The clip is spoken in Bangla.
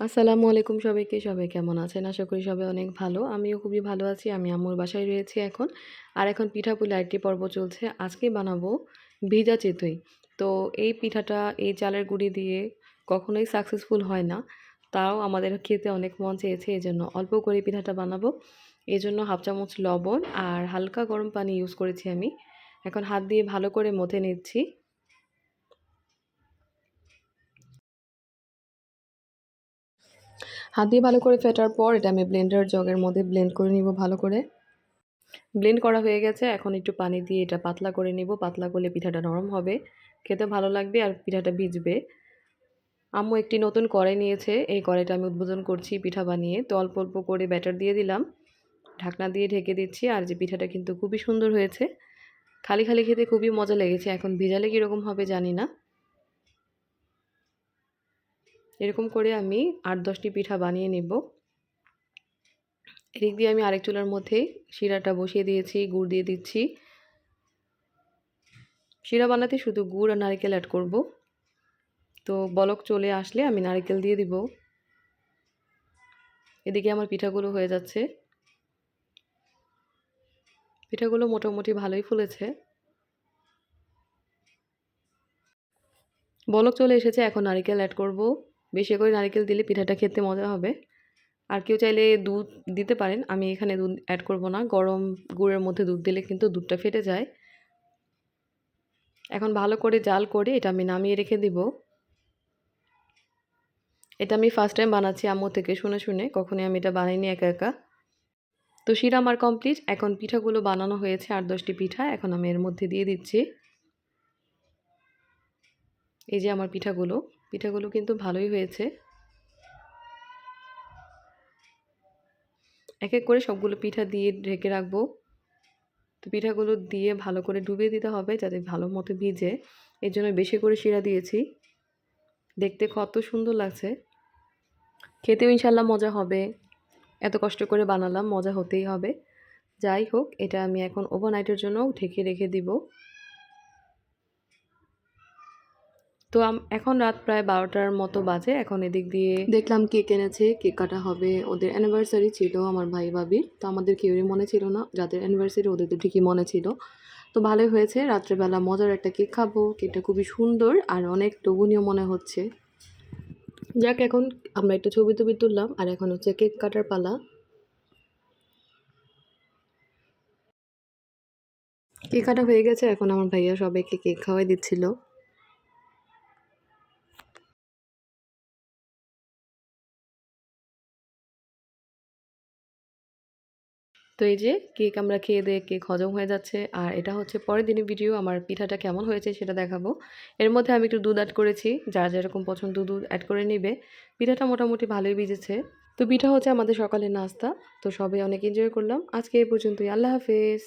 আসসালামু আলাইকুম সবাইকে। সবাই কেমন আছেন? আশা করি সবাই অনেক ভালো। আমিও খুবই ভালো আছি। আমি আম্মুর বাসায় রয়েছি এখন। আর এখন পিঠাপুলি আরেকটি পর্ব চলছে। আজকে বানাবো ভিজা চেতুই। তো এই পিঠাটা, এই চালের গুঁড়ি দিয়ে কখনোই সাকসেসফুল হয় না। তাও আমাদের খেতে অনেক মন চেয়েছে এই জন্য অল্প করে পিঠাটা বানাবো। এই জন্য হাফ চামচ লবণ আর হালকা গরম পানি ইউজ করেছি আমি। এখন হাত দিয়ে ভালো করে মথে নিচ্ছি। হাত দিয়ে ভালো করে ফেটার পর এটা আমি ব্লেন্ডার জগের মধ্যে ব্লেন্ড করে নিব ভালো করে। ব্লেন্ড করা হয়ে গেছে, এখন একটু পানি দিয়ে এটা পাতলা করে নিব। পাতলা করলে পিঠাটা নরম হবে। খেতে ভালো লাগবে আর পিঠাটা ভিজবে। আম্মু একটি নতুন কড়াই নিয়েছে। এই কড়াইটা আমি উদ্বোধন করছি পিঠা বানিয়ে। তো অল্প অল্প করে ব্যাটার দিয়ে দিলাম। ঢাকনা দিয়ে ঢেকে দিচ্ছি। আর যে পিঠাটা কিন্তু খুবই সুন্দর হয়েছে। খালি খালি খেতে খুবই মজা লেগেছে। এখন ভিজালে কীরকম হবে জানি না। এরকম করে আমি আট দশটি পিঠা বানিয়ে নিব। এদিক দিয়ে আমি আরেক চুলার মধ্যে শিরাটা বসিয়ে দিয়েছি, গুড় দিয়ে দিচ্ছি। শিরা বানাতে শুধু গুড় আর নারকেল অ্যাড করব। তো বলক চলে আসলে আমি নারকেল দিয়ে দিব। এদিকে আমার পিঠাগুলো হয়ে যাচ্ছে। পিঠাগুলো মোটামুটি ভালোই ফুলেছে। বলক চলে এসেছে, এখন নারিকেল অ্যাড করব। বেশি করে নারিকেল দিলে পিঠাটা খেতে মজা হবে। আর কেউ চাইলে দুধ দিতে পারেন, আমি এখানে দুধ অ্যাড করব না। গরম গুড়ের মধ্যে দুধ দিলে কিন্তু দুধটা ফেটে যায়। এখন ভালো করে জাল করে এটা আমি নামিয়ে রেখে দিব। এটা আমি ফার্স্ট টাইম বানাচ্ছি আম্মু থেকে, শুনে শুনে। কখনই আমি এটা বানাইনি একা একা। তো শিরা আমার কমপ্লিট এখন পিঠাগুলো বানানো হয়েছে আট দশটি পিঠা। এখন আমি এর মধ্যে দিয়ে দিচ্ছি। এই যে আমার পিঠাগুলো। পিঠাগুলো কিন্তু ভালোই হয়েছে। এক এক করে সবগুলো পিঠা দিয়ে ঢেকে রাখব। তো পিঠাগুলো দিয়ে ভালো করে ডুবিয়ে দিতে হবে যাতে ভালো মতো ভিজে। এর জন্য বেশি করে শিরা দিয়েছি। দেখতে কত সুন্দর লাগছে। খেতেও ইনশাল্লাহ মজা হবে। এত কষ্ট করে বানালাম, মজা হতেই হবে। যাই হোক, এটা আমি এখন ওভারনাইটের জন্য ঢেকে রেখে দিব। তো এখন রাত প্রায় বারোটার মতো বাজে। এখন এদিক দিয়ে দেখলাম কেক এনেছে, কেক কাটা হবে। ওদের অ্যানিভার্সারি ছিল আমার ভাই ভাবির। তো আমাদের কেউই মনে ছিল না। যাদের অ্যানিভার্সারি ওদের তো ঠিকই মনে ছিল। তো ভালোই হয়েছে। রাত্রেবেলা মজার একটা কেক খাব। কেকটা খুবই সুন্দর আর অনেক লোভনীয় মনে হচ্ছে। যাক, এখন আমরা একটা ছবি টবি তুললাম আর এখন হচ্ছে কেক কাটার পালা। কেক কাটা হয়ে গেছে। এখন আমার ভাইয়া সবাইকে কেক খাওয়াই দিচ্ছিল। তো এই যে কেক আমরা খেয়ে দিয়ে কেক হজম হয়ে যাচ্ছে, আর এটা হচ্ছে পরের দিনের ভিডিও আমার পিঠাটা কেমন হয়েছে সেটা দেখাবো। এর মধ্যে আমি একটু দুধ অ্যাড করেছি, যার যেরকম পছন্দ দুধ অ্যাড করে নেবে। পিঠাটা মোটামুটি ভালোই ভিজেছে। তো পিঠা হচ্ছে আমাদের সকালের নাস্তা, তো সবাই অনেক এনজয় করলাম। আজকে এই পর্যন্তই, আল্লাহ হাফেজ।